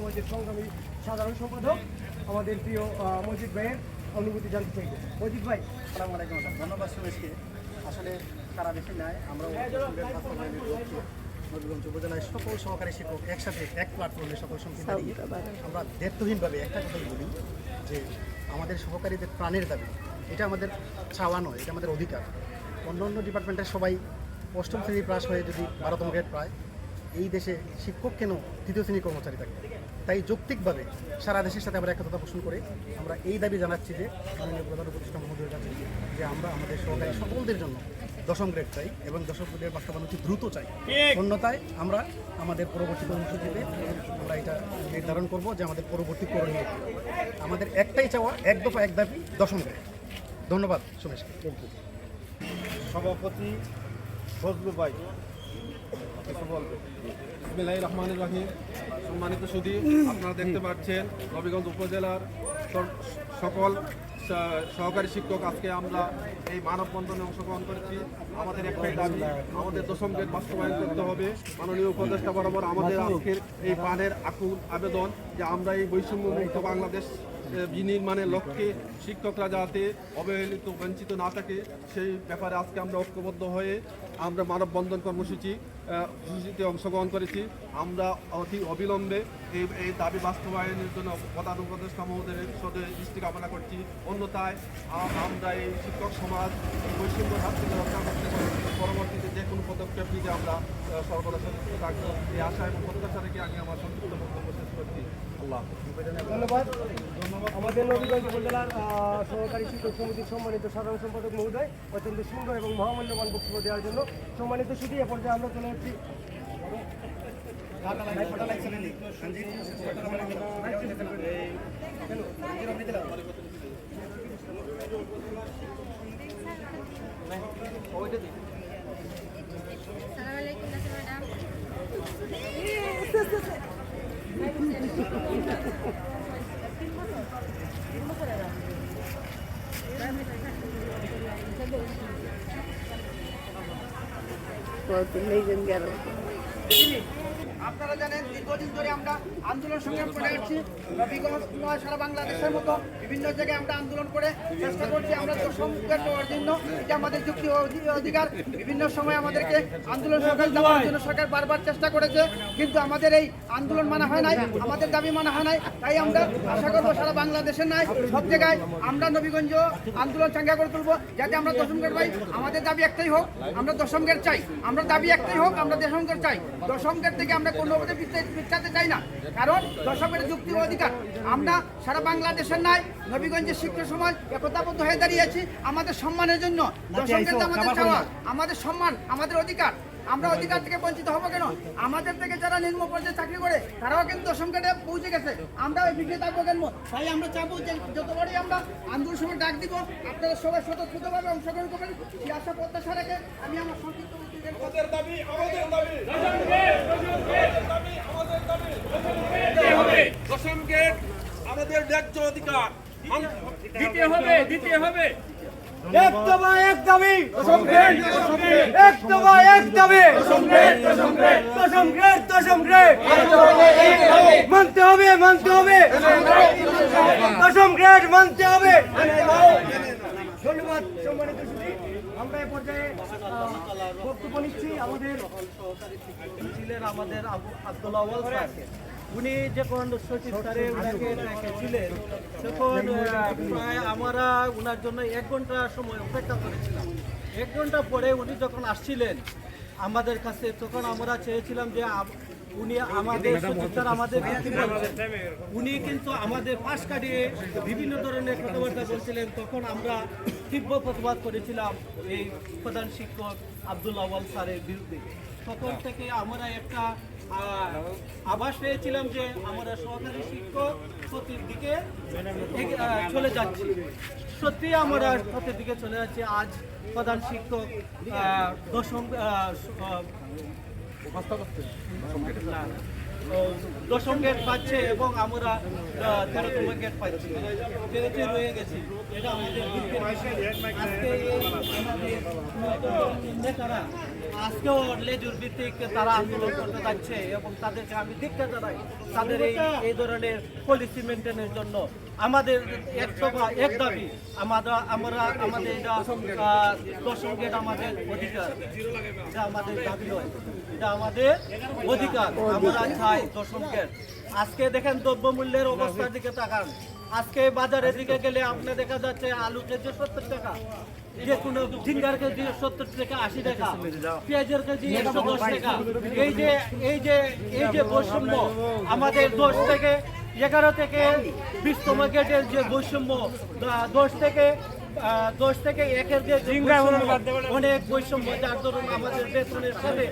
সমাজের সংগ্রামী সাধারণ সম্পাদক আমাদের প্রিয় মসজিদ মজিদ ভাইয়ের অনুভূতি জানতে চাইব। মজিদ ভাই আসসালামু আলাইকুম ধন্যবাদ সুরেশকে আসলে তারা দেশে নাই আমরা নবীগঞ্জ উপজেলায় সকল সহকারী শিক্ষক একসাথে এক প্ল্যাটফর্মে সকল দাঁড়িয়ে আমরা দায়িত্বহীনভাবে একটা কথাই বলি যে আমাদের সহকারীদের প্রাণের দাবি। এটা আমাদের চাওয়া নয় এটা আমাদের অধিকার। অন্য অন্য ডিপার্টমেন্টের সবাই অষ্টম শ্রেণি পাস হয়ে যদি বারোতম গ্রেড পায় এই দেশে শিক্ষক কেন তৃতীয় শ্রেণির কর্মচারী থাকে তাই যৌক্তিকভাবে সারা দেশের সাথে আমরা একতা পোষণ করে আমরা এই দাবি জানাচ্ছি যে মাননীয় প্রধান উপদেষ্টা মহোদয়ের কাছে যে আমরা আমাদের সহকারী সকলদের জন্য দশম গ্রেড চাই এবং দশম গ্রেডের বাস্তবায়ন অতি দ্রুত চাই। অন্যথায় আমরা আমাদের পরবর্তী কর্মসূচিতে আমরা এটা নির্ধারণ করব যে আমাদের পরবর্তী করণীয় আমাদের একটাই চাওয়া এক দফা এক দাবি দশম গ্রেড। ধন্যবাদ সুমেশকে সভাপতি ফজলু ভাই। সম্মানিত সুদী আপনারা দেখতে পাচ্ছেন নবীগঞ্জ উপজেলার সকল সহকারী শিক্ষক আজকে আমরা এই মানববন্ধনে অংশগ্রহণ করেছি। আমাদের একটাই দাবি, আমাদের দশম গ্রেড বাস্তবায়ন করতে হবে। মাননীয় উপদেষ্টা বরাবর আমাদের আজকের এই প্রাণের আকুল আবেদন যে আমরা এই বৈষম্য মুক্ত বাংলাদেশ বিনির্মাণের লক্ষ্যে শিক্ষকরা যাতে অবহেলিত, বঞ্চিত না থাকে, সেই ব্যাপারে আজকে আমরা ঐক্যবদ্ধ হয়ে আমরা মানববন্ধন কর্মসূচি সূচিতে অংশগ্রহণ করেছি। আমরা অতি অবিলম্বে এই এই দাবি বাস্তবায়নের জন্য প্রধান উপদেষ্টা সদয় দৃষ্টি কামনা করছি। অন্যথায় আমরা এই শিক্ষক সমাজ বৈষম্য হাত থেকে রক্ষা করতে পারি। পরবর্তীতে যে কোনো পদক্ষেপ নিতে আমরা সর্বদা সচেতন থাকব। এই আশা এবং প্রত্যাশা রেখে আমি আমার সংক্ষিপ্ত বক্তব্য শেষ করছি। আল্লাহ ধন্যবাদ। আমাদের নবীগঞ্জ উপজেলার সহকারী শিক্ষক সমিতির সম্মানিত সাধারণ সম্পাদক মহোদয়, অত্যন্ত সুন্দর এবং মহামূল্যবান বক্তব্য দেওয়ার জন্য সম্মানিত সুদী এ পর্যায়ে আমরা চলে এসেছি আলাইকুম নাসির ম্যাডাম আপনারা জানেন দীর্ঘদিন ধরে আমরা আন্দোলন সংগ্রাম করে আসছি বিগত সারা বাংলাদেশের মতো বিভিন্ন জায়গায় আমরা আন্দোলন করে চেষ্টা করছি। আমরা সম্মুখের পাওয়ার জন্য এটা আমাদের যুক্তি অধিকার। বিভিন্ন সময় আমাদেরকে আন্দোলন সরকার দেওয়ার জন্য সরকার বারবার চেষ্টা করেছে কিন্তু আমাদের এই আন্দোলন মানা হয় নাই আমাদের দাবি মানা হয় নাই। তাই আমরা আশা করব সারা বাংলাদেশের নাই সব জায়গায় আমরা নবীগঞ্জ আন্দোলন চাঙ্গা করে তুলবো। যাতে আমরা দশম গেট পাই আমাদের দাবি একটাই হোক আমরা দশম গেট চাই। আমরা দাবি একটাই হোক আমরা দশম গেট চাই। দশম গেট থেকে আমরা কোনো মতে চাই না। কারণ দর্শকের যুক্তি অধিকার। আমরা সারা বাংলাদেশের নাই নবীগঞ্জের শিক্ষা সমাজ একতাবদ্ধ হয়ে দাঁড়িয়েছি আমাদের সম্মানের জন্য গেট আমাদের চাওয়া আমাদের সম্মান আমাদের অধিকার আমরা অধিকার থেকে বঞ্চিত হব কেন? আমাদের থেকে যারা নিম্ন পর্যায়ে চাকরি করে তারাও কিন্তু দশম গেটে পৌঁছে গেছে। আমরা ওই পিছিয়ে থাকব কেন? তাই আমরা চাবো যে যতবারই আমরা আন্দোলন সময় ডাক দিব আপনারা সবাই স্বতঃস্ফূর্তভাবে অংশগ্রহণ করবেন। সেই আশা প্রত্যাশা রেখে আমি আমার সংক্ষিপ্ত বক্তব্য দশম গেট আমাদের ন্যায্য অধিকার। দিতে হবে দিতে হবে। এক দফা, এক দাবি। দশম গ্রেড এক দফা মানতে হবে মানতে হবে। দশম গ্রেড মানতে হবে। ধন্যবাদ আমরা এ পর্যায়ে বক্তব্য নিচ্ছি আমাদের ছিলেন আমাদের স্যার উনি যখন সচিব স্যারে তখন প্রায় আমরা ওনার জন্য এক ঘণ্টা সময় অপেক্ষা করেছিলাম। এক ঘণ্টা পরে উনি যখন আসছিলেন আমাদের কাছে তখন আমরা চেয়েছিলাম যে উনি আমাদের সচিব স্যার আমাদের উনি কিন্তু আমাদের পাশ কাটিয়ে বিভিন্ন ধরনের কথাবার্তা বলছিলেন। তখন আমরা তীব্র প্রতিবাদ করেছিলাম এই প্রধান শিক্ষক আব্দুল আওয়াল স্যারের বিরুদ্ধে। তখন থেকে আমরা একটা আভাস পেয়েছিলাম যে আমরা সহকারী শিক্ষক সতীর দিকে চলে যাচ্ছি। সত্যি আমরা ক্ষতির দিকে চলে যাচ্ছি। আজ প্রধান শিক্ষক দশম দশম গেট পাচ্ছে এবং আমরা তেরোতম গেট পাচ্ছি তেরোতে রয়ে গেছি এটা আমাদের। আজকে নেতারা তারা আন্দোলন করতে এবং তাদেরকে আমি দীক্ষা জানাই তাদের এই এই ধরনের পলিসি মেনটেনের জন্য আমাদের এক দফা এক দাবি আমরা আমাদের আমাদের অধিকার। এটা আমাদের দাবি এটা আমাদের অধিকার। আমরা চাই দশম আজকে দেখেন দ্রব্যমূল্যের অবস্থার দিকে তাকান। আজকে বাজারের দিকে গেলে আপনি দেখা যাচ্ছে আলু কেজি সত্তর টাকা যে কোনো ঝিঙ্গার কেজি সত্তর টাকা আশি টাকা পেঁয়াজের কেজি একশো দশ টাকা। এই যে এই যে এই যে বৈষম্য আমাদের দশ থেকে এগারো থেকে বিশতম গেটের যে বৈষম্য দশ থেকে দশ থেকে একের যে অনেক বৈষম্য যার ধরুন আমাদের বেতনের সাথে